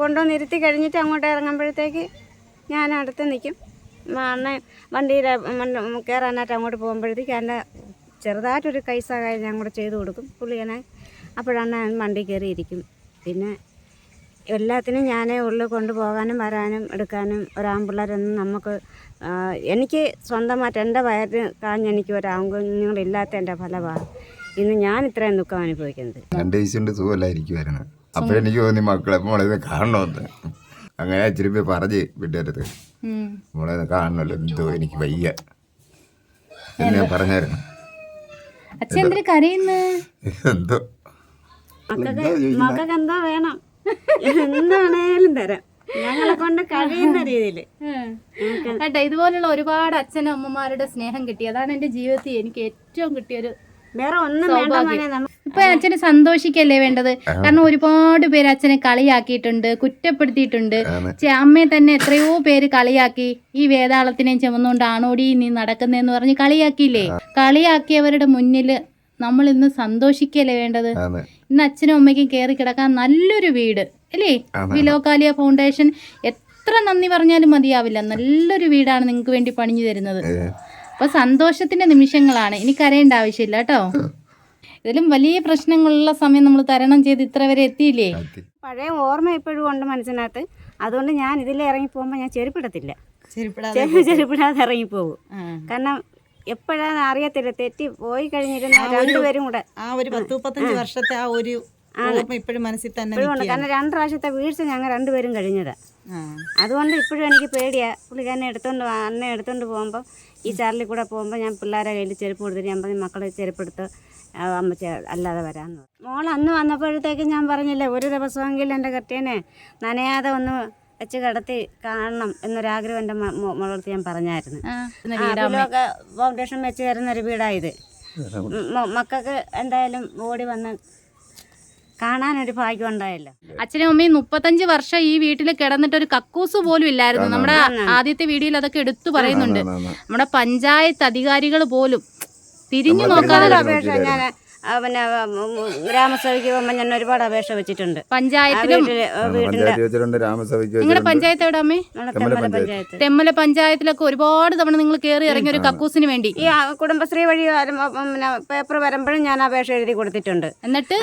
കൊണ്ടുവന്ന് ഇരുത്തി കഴിഞ്ഞിട്ട് അങ്ങോട്ട് ഇറങ്ങുമ്പോഴത്തേക്ക് ഞാൻ അടുത്ത് നിൽക്കും. അണ്ണൻ വണ്ടിയിൽ കയറാനായിട്ട് അങ്ങോട്ട് പോകുമ്പോഴത്തേക്ക് എന്റെ ചെറുതായിട്ടൊരു കൈ സഹായം ഞാൻ കൂടെ ചെയ്ത് കൊടുക്കും. പുള്ളിയനെ അപ്പോഴാണ് വണ്ടി കയറിയിരിക്കും. പിന്നെ എല്ലാത്തിനും ഞാനേ ഉള്ളു കൊണ്ടുപോകാനും വരാനും എടുക്കാനും ഒരാമ്പിള്ളേരൊന്നും നമുക്ക് എനിക്ക് സ്വന്തമായിട്ട് എന്റെ വയറ് കാഞ്ഞ് എനിക്ക് ഒരാൺകുഞ്ഞുങ്ങളില്ലാത്ത എന്റെ ഫലമാണ് ഇന്ന് ഞാൻ ഇത്രയും ദുഃഖം അനുഭവിക്കുന്നത്. രണ്ട് ദിവസം സുഖമല്ലായിരിക്കുമായിരുന്നു അപ്പോഴെനിക്ക് തോന്നി മക്കളെ മോളെ ഇത് കാണണമെന്ന് അങ്ങനെ ഇച്ചിരി പോയി പറഞ്ഞ് വീട്ടുകാരത്ത് മോളെ ഇത് കാണണമല്ലോ എന്തോ എനിക്ക് വയ്യ. എന്ന് ഞാൻ പറഞ്ഞായിരുന്നു അച്ഛൻ എന്തിനു കരയുന്നു? എന്തോ? മക്കൾക്ക് എന്താ വേണം. എന്താണേലും തരാം. ഞങ്ങളെ കൊണ്ട് കഴിയുന്ന രീതിയിൽ കേട്ടോ ഇതുപോലുള്ള ഒരുപാട് അച്ഛനും അമ്മമാരുടെ സ്നേഹം കിട്ടി. അതാണ് എന്റെ ജീവിതത്തിൽ എനിക്ക് ഏറ്റവും കിട്ടിയൊരു വേറെ ഒന്നും വേണ്ട ഇപ്പൊ അച്ഛന് സന്തോഷിക്കല്ലേ വേണ്ടത്? കാരണം ഒരുപാട് പേര് അച്ഛനെ കളിയാക്കിയിട്ടുണ്ട് കുറ്റപ്പെടുത്തിയിട്ടുണ്ട്. അമ്മയെ തന്നെ എത്രയോ പേര് കളിയാക്കി ഈ വേതാളത്തിനെയും ചുമന്നുകൊണ്ട് ആണോടി നീ നടക്കുന്നതെന്ന് പറഞ്ഞ് കളിയാക്കിയില്ലേ? കളിയാക്കിയവരുടെ മുന്നിൽ നമ്മൾ ഇന്ന് സന്തോഷിക്കല്ലേ വേണ്ടത്? ഇന്ന് അച്ഛനും അമ്മയ്ക്കും കയറി കിടക്കാൻ നല്ലൊരു വീട് അല്ലേ? വിലോകാലിയ ഫൗണ്ടേഷൻ. എത്ര നന്ദി പറഞ്ഞാലും മതിയാവില്ല. നല്ലൊരു വീടാണ് നിങ്ങൾക്ക് വേണ്ടി പണിഞ്ഞു തരുന്നത്. അപ്പൊ സന്തോഷത്തിന്റെ നിമിഷങ്ങളാണ്. ഇനി കരയേണ്ട ആവശ്യമില്ല കേട്ടോ. ഇതിലും വലിയ പ്രശ്നങ്ങളുള്ള സമയം നമ്മൾ തരണം ചെയ്ത് ഇത്ര വരെ എത്തിയില്ലേ? പഴയ ഓർമ്മ എപ്പോഴും ഉണ്ട് മനസ്സിനകത്ത്. അതുകൊണ്ട് ഞാൻ ഇതിൽ ഇറങ്ങി പോകുമ്പോൾ ഞാൻ ചെരുപ്പിടത്തില്ല. ചെരുപ്പിടാതെ ഇറങ്ങി പോകും. ഇറങ്ങിപ്പോകും കാരണം എപ്പോഴാണ് അറിയത്തില്ല. തെറ്റി പോയി കഴിഞ്ഞിരുന്ന രണ്ടുപേരും കൂടെ. ആ ഒരു പത്ത് മുപ്പത്തഞ്ച് വർഷത്തെ ആ ഒരു ഓർമ്മ ഇപ്പോഴും മനസ്സിൽ തന്നെ ഉണ്ട്. കാരണം രണ്ട് പ്രാവശ്യത്തെ വീഴ്ച ഞങ്ങൾ രണ്ടുപേരും കഴിഞ്ഞതാ. ആ. അതുകൊണ്ട് ഇപ്പോഴും എനിക്ക് പേടിയാ. പുള്ളിക്കാരനെ എടുത്തോണ്ട് വാ- അന്നെ എടുത്തോണ്ട് പോകുമ്പോൾ ഈ ചാറിൽ കൂടെ പോകുമ്പോൾ ഞാൻ പിള്ളേരെ കയ്യിൽ ചെരുപ്പ് കൊടുത്തിട്ട് ഞാൻ പറഞ്ഞു മക്കളെ ചെരുപ്പെടുത്ത് അമ്മ അല്ലാതെ വരാമെന്ന് പറഞ്ഞു. മോൾ അന്ന് വന്നപ്പോഴത്തേക്ക് ഞാൻ പറഞ്ഞില്ലേ ഒരു ദിവസമെങ്കിലും എന്റെ കർട്ടേനെ നനയാതെ ഒന്ന് വെച്ച് കിടത്തി കാണണം എന്നൊരാഗ്രഹം എന്റെ മോളടുത്ത് ഞാൻ പറഞ്ഞായിരുന്നു. അതിലൊക്കെ ഫൗണ്ടേഷൻ വെച്ച് തരുന്ന ഒരു വീടായത് മക്കൾക്ക് എന്തായാലും ഓടി വന്ന് കാണാനൊരു ഭാഗ്യം ഉണ്ടായല്ലോ. അച്ഛനും അമ്മയും മുപ്പത്തഞ്ച് വർഷം ഈ വീട്ടിൽ കിടന്നിട്ട് ഒരു കക്കൂസ് പോലും ഇല്ലായിരുന്നു. നമ്മുടെ ആദ്യത്തെ വീഡിയോയിൽ അതൊക്കെ എടുത്തു പറയുന്നുണ്ട്. നമ്മുടെ പഞ്ചായത്ത് അധികാരികൾ പോലും തിരിഞ്ഞു നോക്കാതെ പിന്നെ ഗ്രാമസഭയ്ക്ക് പോകുമ്പോൾ ഞാൻ ഒരുപാട് അപേക്ഷ വെച്ചിട്ടുണ്ട്. പഞ്ചായത്തിലും? പഞ്ചായത്ത് വെച്ചിട്ടുണ്ട് നിങ്ങളുടെ പഞ്ചായത്ത് എവിടെ അമ്മേ? നമ്മളെ തെമ്മല തെമ്മല പഞ്ചായത്ത്. പഞ്ചായത്ത്. തെമ്മല പഞ്ചായത്തിലൊക്കെ ഒരുപാട് തവണ നിങ്ങൾ കയറി ഇറങ്ങി ഒരു കക്കൂസിന് വേണ്ടി. ഈ കുടുംബശ്രീ വഴി പേപ്പർ വരുമ്പോഴും ഞാൻ അപേക്ഷ എഴുതി കൊടുത്തിട്ടുണ്ട്. എന്നിട്ട്?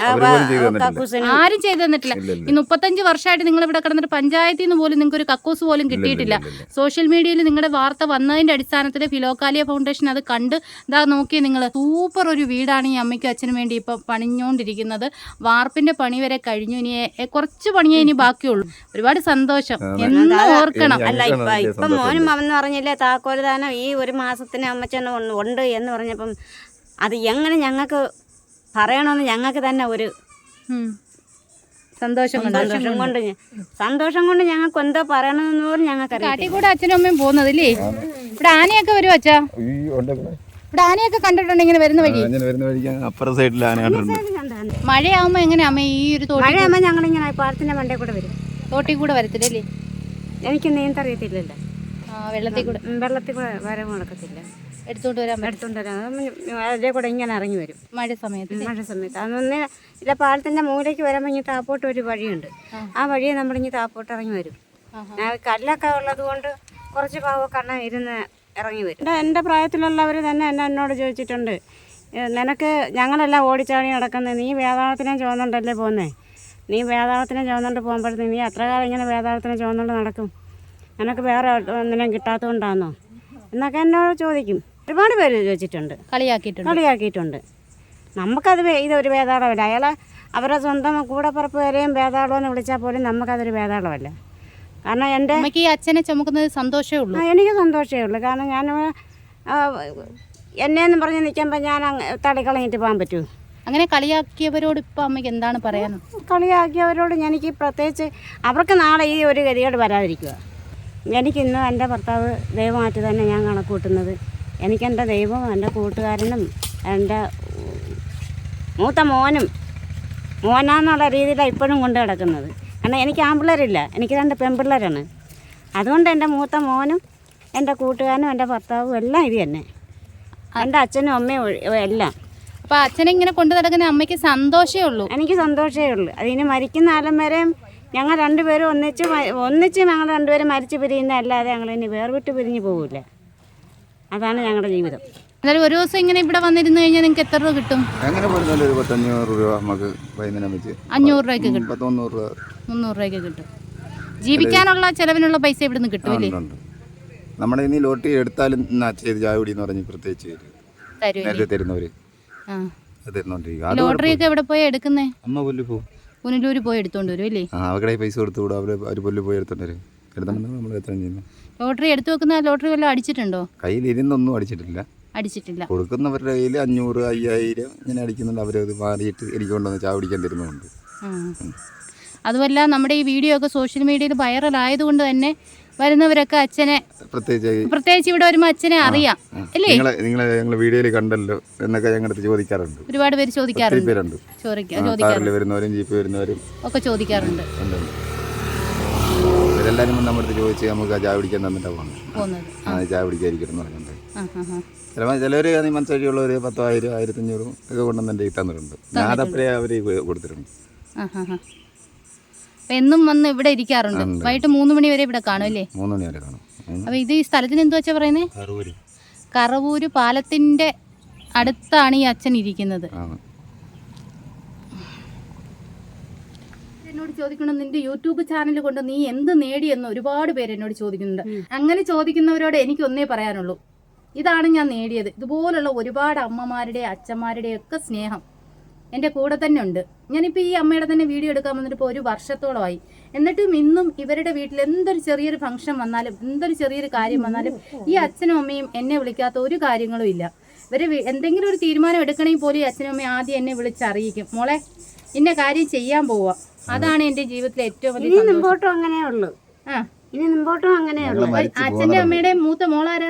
ആരും ചെയ്തു തന്നിട്ടില്ല. ഈ മുപ്പത്തഞ്ച് വർഷമായിട്ട് നിങ്ങൾ ഇവിടെ കിടന്നിട്ട് പഞ്ചായത്തിൽ നിന്ന് പോലും നിങ്ങൾക്ക് ഒരു കക്കൂസ് പോലും കിട്ടിയിട്ടില്ല. സോഷ്യൽ മീഡിയയിൽ നിങ്ങളുടെ വാർത്ത വന്നതിന്റെ അടിസ്ഥാനത്തിൽ ഫിലോക്കാലിയ ഫൗണ്ടേഷൻ അത് കണ്ട് ഇതാ നോക്കിയ നിങ്ങൾ സൂപ്പർ ഒരു വീടാണ് ഈ അമ്മയ്ക്കും അച്ഛനും വേണ്ടി ഇപ്പൊ പണിഞ്ഞുകൊണ്ടിരിക്കുന്നത് വാർപ്പിന്റെ പണി വരെ കഴിഞ്ഞു. ഇനി കുറച്ച് പണിയേ ഇനി ബാക്കിയുള്ളൂ. ഒരുപാട് സന്തോഷം. എന്നും ഓർക്കണം. അല്ല ഇപ്പൊ ഇപ്പൊ മോനും അവന്ന് പറഞ്ഞില്ലേ താക്കോൽ ദാനം ഈ ഒരു മാസത്തിന് അമ്മച്ചൻ ഉണ്ട് എന്ന് പറഞ്ഞപ്പം അത് എങ്ങനെ ഞങ്ങൾക്ക് പറയണമെന്ന് ഞങ്ങൾക്ക് തന്നെ ഒരു സന്തോഷം കൊണ്ട്. സന്തോഷം കൊണ്ട് സന്തോഷം കൊണ്ട് ഞങ്ങൾക്ക് എന്തോ പറയണമെന്ന് പോലും ഞങ്ങൾക്ക് കാട്ടിക്കൂടെ അച്ഛനും അമ്മയും പോകുന്നതില്ലേ? ഇവിടെ ആനയൊക്കെ വരുമോ അച്ഛാ? ഇവിടെ. ആനയൊക്കെ കണ്ടിട്ടുണ്ട് ഇങ്ങനെ വരുന്ന വഴി. അങ്ങനെ വരുന്ന വഴിക്ക് അപ്പുറ സൈഡിൽ ആന കണ്ടിട്ടുണ്ട്. മഴയാവുമ്പോ എങ്ങനെയാ അമ്മ ഈ ഒരു തോട്ടി ഞങ്ങൾ ഇങ്ങനെ പാടത്തിന്റെ മണ്ടേ കൂടെ വരും. തോട്ടിൽ കൂടെ വരത്തില്ലല്ലേ എനിക്ക് നീന്തറിയത്തില്ലല്ലോ. വെള്ളത്തിൽ കൂടെ. വെള്ളത്തിൽ കൂടെ വരവ് നടക്കത്തില്ല. എടുത്തോണ്ട് വരാൻ എടുത്തോണ്ട് വരാം. അതേ കൂടെ ഇങ്ങനെ ഇറങ്ങി വരും. മഴ സമയത്ത് മഴ സമയത്ത്. അതൊന്ന് ഇല്ല പാലത്തിന്റെ മൂലയ്ക്ക് വരുമ്പോൾ ഇനി താപ്പോട്ട് ഒരു വഴിയുണ്ട്. ആ. വഴിയെ നമ്മളിങ്ങി താപ്പോട്ട് ഇറങ്ങി വരും. കല്ലൊക്കെ ഉള്ളത് കൊണ്ട് കുറച്ച് പാവൊക്കെ അണ്ണ ഇരുന്ന് ഇറങ്ങി വരും. എന്റെ എന്റെ പ്രായത്തിലുള്ളവർ തന്നെ എന്നെ എന്നോട് ചോദിച്ചിട്ടുണ്ട് നിനക്ക് ഞങ്ങളെല്ലാം ഓടിച്ചാടി നടക്കുന്നത് നീ വേദാളത്തിനും ചുവന്നുണ്ടല്ലേ പോകുന്നേ നീ വേദാളത്തിനും ചുവന്നുകൊണ്ട് പോകുമ്പോഴത്തേക്ക് നീ എത്ര കാലം ഇങ്ങനെ വേദാളത്തിനും ചുവന്നുകൊണ്ട് നടക്കും? നിനക്ക് വേറെ ഒന്നിനും കിട്ടാത്തതുകൊണ്ടാണോ എന്നൊക്കെ എന്നോട് ചോദിക്കും. ഒരുപാട് പേര് ചോദിച്ചിട്ടുണ്ട്. കളിയാക്കിയിട്ടുണ്ട്. കളിയാക്കിയിട്ടുണ്ട്. നമുക്കത് ഇതൊരു വേതാളമല്ല അയാളെ അവരുടെ സ്വന്തം കൂടെപ്പുറപ്പ് വരെയും വേതാളമെന്ന് വിളിച്ചാൽ പോലും നമുക്കതൊരു വേതാളമല്ല കാരണം എന്റെ അമ്മയ്ക്ക് ഈ അച്ഛനെ ചുമക്കുന്നത് സന്തോഷമേ ഉള്ളൂ. ആ, എനിക്ക് സന്തോഷമേ ഉള്ളൂ. കാരണം ഞാൻ എന്നെയെന്ന് പറഞ്ഞ് നിൽക്കുമ്പോൾ ഞാൻ അങ്ങ് കളഞ്ഞിട്ട് പോകാൻ പറ്റുമോ അങ്ങനെ കളിയാക്കിയവരോട് ഇപ്പം അമ്മയ്ക്ക് എന്താണ് പറയാനും കളിയാക്കിയവരോട് എനിക്ക് പ്രത്യേകിച്ച് അവർക്ക് നാളെ ഈ ഒരു ഗതികേട് വരാതിരിക്കുക. എനിക്കിന്ന് എന്റെ ഭർത്താവ് ദൈവമായിട്ട് തന്നെ ഞാൻ കണക്ക് കൂട്ടുന്നത് എനിക്കെന്റെ ദൈവവും എന്റെ കൂട്ടുകാരനും എന്റെ മൂത്ത മോനും മോനാന്നുള്ള രീതിയിലാണ് ഇപ്പോഴും കൊണ്ട് കിടക്കുന്നത് കാരണം എനിക്ക് ആൺപിള്ളേരില്ല. എനിക്ക് രണ്ട് പെൺപിള്ളേരാണ്. അതുകൊണ്ട് എന്റെ മൂത്ത മോനും എന്റെ കൂട്ടുകാരനും എന്റെ ഭർത്താവും എല്ലാം ഇത് തന്നെ. എന്റെ അച്ഛനും അമ്മയും എല്ലാം. അപ്പോൾ അച്ഛനെ ഇങ്ങനെ കൊണ്ടു നടക്കുന്ന അമ്മയ്ക്ക് സന്തോഷമേ ഉള്ളൂ. എനിക്ക് സന്തോഷമേ ഉള്ളൂ. അതിന് മരിക്കുന്ന കാലം വരെയും ഞങ്ങൾ രണ്ടുപേരും ഒന്നിച്ച് ഒന്നിച്ച് ഞങ്ങൾ രണ്ടുപേരും മരിച്ചു പിരിയുന്ന അല്ലാതെ ഞങ്ങൾ ഇനി വേർവിട്ട് പിരിഞ്ഞു പോകില്ല അതാണ് ഞങ്ങളുടെ ജീവിതം. എന്നാലും ഒരു ദിവസം ഇങ്ങനെ ഇവിടെ വന്നിരുന്നു കഴിഞ്ഞാൽ നിങ്ങൾക്ക് എത്ര രൂപ കിട്ടും? അങ്ങനെ പറഞ്ഞാൽ ഒരു പത്തഞ്ഞൂറ് രൂപ നമുക്ക് വൈകുന്നേരം വെച്ച് അഞ്ഞൂറ് രൂപയ്ക്ക് കിട്ടും. പത്തൊന്നൂറ് രൂപ. മുന്നൂറ് രൂപയ്ക്ക് കിട്ടും. ജീവിക്കാനുള്ള ചെലവിനുള്ള പൈസ ഇവിടെ നിന്ന് കിട്ടും ഉണ്ട്. നമ്മുടെ ഇനി ലോട്ടറി എടുത്താലും എന്നാ ചെയ്ത് ചായ കുടി എന്ന് പറഞ്ഞ് പ്രത്യേകിച്ച് തരും. തരും നേരത്തെ തരുന്നവര്. ആ. അത് തരുന്നോണ്ടിരിക്കും. അത് ലോട്ടറി ഒക്കെ എവിടെ പോയി എടുക്കുന്നേ? അമ്മ പുല്ല് പോകും പുനലൂര് പോയി എടുത്തോണ്ട് വരും അല്ലേ? ആ അവരുടെ പൈസ കൊടുത്തു വിടും. അവർ പുല്ലു പുല്ല് പോയി എടുത്തോണ്ട് വരും. എടുത്തോണ്ട് നമ്മൾ എത്രയും ചെയ്യുന്നു. ലോട്ടറി എടുത്തു വെക്കുന്ന ലോട്ടറി വല്ലതും അടിച്ചിട്ടുണ്ടോ? കയ്യിൽ ഇരുന്നൊന്നും അടിച്ചിട്ടില്ല. അടിച്ചിട്ടില്ല. കൊടുക്കുന്നവരുടെ കയ്യിൽ അഞ്ഞൂറ് അയ്യായിരം ഇങ്ങനെ അടിക്കുന്നുണ്ട്. അവരത് മാറിയിട്ട് എനിക്ക് കൊണ്ടുവന്ന് ചായ തരുന്നുണ്ട്. ആ. അതുമല്ല നമ്മുടെ ഈ വീഡിയോ ഒക്കെ സോഷ്യൽ മീഡിയയിൽ വൈറൽ ആയതുകൊണ്ട് തന്നെ വരുന്നവരൊക്കെ അച്ഛനെ പ്രത്യേകിച്ച് പ്രത്യേകിച്ച് ഇവിടെ വരുമ്പോൾ അച്ഛനെ അറിയാം. അല്ലേ? നിങ്ങളെ ഞങ്ങൾ വീഡിയോയിൽ കണ്ടല്ലോ എന്നൊക്കെ ഞങ്ങളുടെ ചോദിക്കാറുണ്ട്. ഒരുപാട് പേര് ചോദിക്കാറുണ്ട്. ചോദിക്കാറുണ്ട്. വരുന്നവരും ജീപ്പ് വരുന്നവരും. ഒക്കെ ചോദിക്കാറുണ്ട്. വന്ന് നമ്മുടെ അടുത്ത് ചോദിച്ച് നമുക്ക് ചായ പിടിക്കാൻ തന്നിട്ടാണ് പോകുന്നത്. ആ ചായ പിടിക്കാതിരിക്കണം എന്ന് പറഞ്ഞിട്ടുണ്ട് ചിലപ്പോൾ ചിലവർ മനസ്സിലുള്ളവർ പത്തോ ആയിരം ആയിരത്തഞ്ഞൂറും ഒക്കെ കൊണ്ടുവന്നെ തന്നിട്ടുണ്ട്. ഞാൻ അതപ്പോഴേ അവർ കൊടുത്തിട്ടുണ്ട്. എന്നും വന്ന് ഇവിടെ ഇരിക്കാറുണ്ട്. വൈകിട്ട് മൂന്ന് മണി വരെ ഇവിടെ കാണും അല്ലേ? മൂന്ന് മണി വരെ കാണും. അപ്പോൾ ഇത് ഈ സ്ഥലത്തിന് എന്തു വെച്ചാ പറയുന്നേ? കറവൂര്. പാലത്തിന്റെ അടുത്താണ് ഈ അച്ഛൻ ഇരിക്കുന്നത്. എന്നോട് ചോദിക്കണം നിന്റെ യൂട്യൂബ് ചാനൽ കൊണ്ട് നീ എന്ത് നേടിയെന്ന് ഒരുപാട് പേര് എന്നോട് ചോദിക്കുന്നുണ്ട്. അങ്ങനെ ചോദിക്കുന്നവരോട് എനിക്ക് ഒന്നേ പറയാനുള്ളൂ. ഇതാണ് ഞാൻ നേടിയത്. ഇതുപോലുള്ള ഒരുപാട് അമ്മമാരുടെ അച്ഛന്മാരുടെ ഒക്കെ സ്നേഹം. എന്റെ കൂടെ തന്നെ ഉണ്ട്. ഞാനിപ്പോൾ ഈ അമ്മയുടെ തന്നെ വീഡിയോ എടുക്കാൻ വന്നിട്ട് ഇപ്പോൾ ഒരു വർഷത്തോളമായി. എന്നിട്ടും ഇന്നും ഇവരുടെ വീട്ടിൽ എന്തൊരു ചെറിയൊരു ഫംഗ്ഷൻ വന്നാലും എന്തൊരു ചെറിയൊരു കാര്യം വന്നാലും ഈ അച്ഛനും അമ്മയും എന്നെ വിളിക്കാത്ത ഒരു കാര്യങ്ങളും ഇല്ല. ഇവർ എന്തെങ്കിലും ഒരു തീരുമാനം എടുക്കണമെങ്കിൽ പോലും ഈ അച്ഛനും അമ്മയും ആദ്യം എന്നെ വിളിച്ചറിയിക്കും. മോളെ ഇന്ന കാര്യം ചെയ്യാൻ പോവാ. അതാണ് എന്റെ ജീവിതത്തിലെ ഏറ്റവും വലിയ ഇനി സന്തോഷം. മുമ്പോട്ടും അങ്ങനെ ഉള്ളു. ആ. ഇനി മുമ്പോട്ടും അങ്ങനെയുള്ളു അച്ഛന്റെ അമ്മയുടെ മൂത്ത മോളാരാ?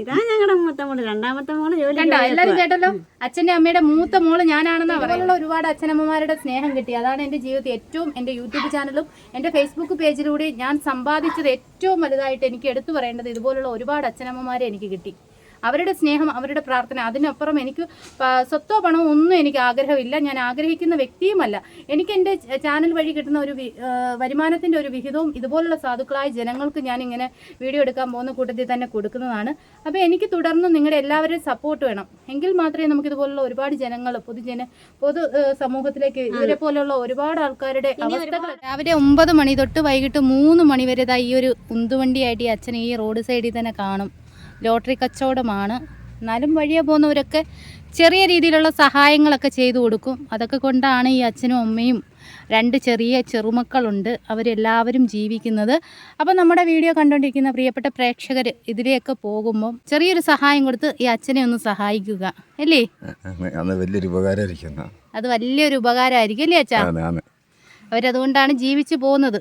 ഇതാ, ഞങ്ങളുടെ മൂത്ത മോൾ. രണ്ടാമത്തെ മോൾ ജോലി കണ്ടോ? എല്ലാരും കേട്ടല്ലോ? അച്ഛന്റെ അമ്മയുടെ മൂത്ത മോൾ ഞാനാണെന്ന് പറയുന്നത്. ഒരുപാട് അച്ഛനമ്മമാരുടെ സ്നേഹം കിട്ടി. അതാണ് എന്റെ ജീവിതത്തിൽ ഏറ്റവും എന്റെ യൂട്യൂബ് ചാനലും എന്റെ ഫേസ്ബുക്ക് പേജിലൂടെ ഞാൻ സമ്പാദിച്ചത് ഏറ്റവും വലുതായിട്ട് എനിക്ക് എടുത്തു പറയേണ്ടത് ഇതുപോലുള്ള ഒരുപാട് അച്ഛനമ്മമാരെ എനിക്ക് കിട്ടി. അവരുടെ സ്നേഹം അവരുടെ പ്രാർത്ഥന അതിനപ്പുറം എനിക്ക് സ്വത്തോ പണമോ ഒന്നും എനിക്ക് ആഗ്രഹമില്ല. ഞാൻ ആഗ്രഹിക്കുന്ന വ്യക്തിയുമല്ല. എനിക്ക് എന്റെ ചാനൽ വഴി കിട്ടുന്ന ഒരു വരുമാനത്തിന്റെ ഒരു വിഹിതവും ഇതുപോലുള്ള സാധുക്കളായ ജനങ്ങൾക്ക് ഞാൻ ഇങ്ങനെ വീഡിയോ എടുക്കാൻ പോകുന്ന കൂട്ടത്തിൽ തന്നെ കൊടുക്കുന്നതാണ്. അപ്പോൾ എനിക്ക് തുടർന്ന് നിങ്ങളുടെ എല്ലാവരുടെയും സപ്പോർട്ട് വേണം. എങ്കിൽ മാത്രമേ നമുക്ക് ഇതുപോലുള്ള ഒരുപാട് ജനങ്ങൾ പൊതുജന പൊതു സമൂഹത്തിലേക്ക് ഇവരെ പോലുള്ള ഒരുപാട് ആൾക്കാരുടെ അവസ്ഥകൾ രാവിലെ ഒമ്പത് മണി തൊട്ട് വൈകിട്ട് മൂന്ന് മണി വരെ ഈ ഒരു ഉന്തുവണ്ടിയായിട്ട് ഈ അച്ഛൻ ഈ റോഡ് സൈഡിൽ തന്നെ കാണും. ലോട്ടറി കച്ചവടമാണ്. എന്നാലും വഴിയെ പോകുന്നവരൊക്കെ ചെറിയ രീതിയിലുള്ള സഹായങ്ങളൊക്കെ ചെയ്തു കൊടുക്കും. അതൊക്കെ കൊണ്ടാണ് ഈ അച്ഛനും അമ്മയും രണ്ട് ചെറിയ ചെറുമക്കളുണ്ട്. അവരെല്ലാവരും ജീവിക്കുന്നത്. അപ്പോൾ നമ്മുടെ വീഡിയോ കണ്ടുകൊണ്ടിരിക്കുന്ന പ്രിയപ്പെട്ട പ്രേക്ഷകർ ഇതിലെയൊക്കെ പോകുമ്പം ചെറിയൊരു സഹായം കൊടുത്ത് ഈ അച്ഛനെ ഒന്ന് സഹായിക്കുക. അല്ലേ? വലിയൊരു ഉപകാരമായിരിക്കും അത് വലിയൊരു ഉപകാരമായിരിക്കും അല്ലേ അച്ഛാ? അവരതുകൊണ്ടാണ് ജീവിച്ചു പോകുന്നത്.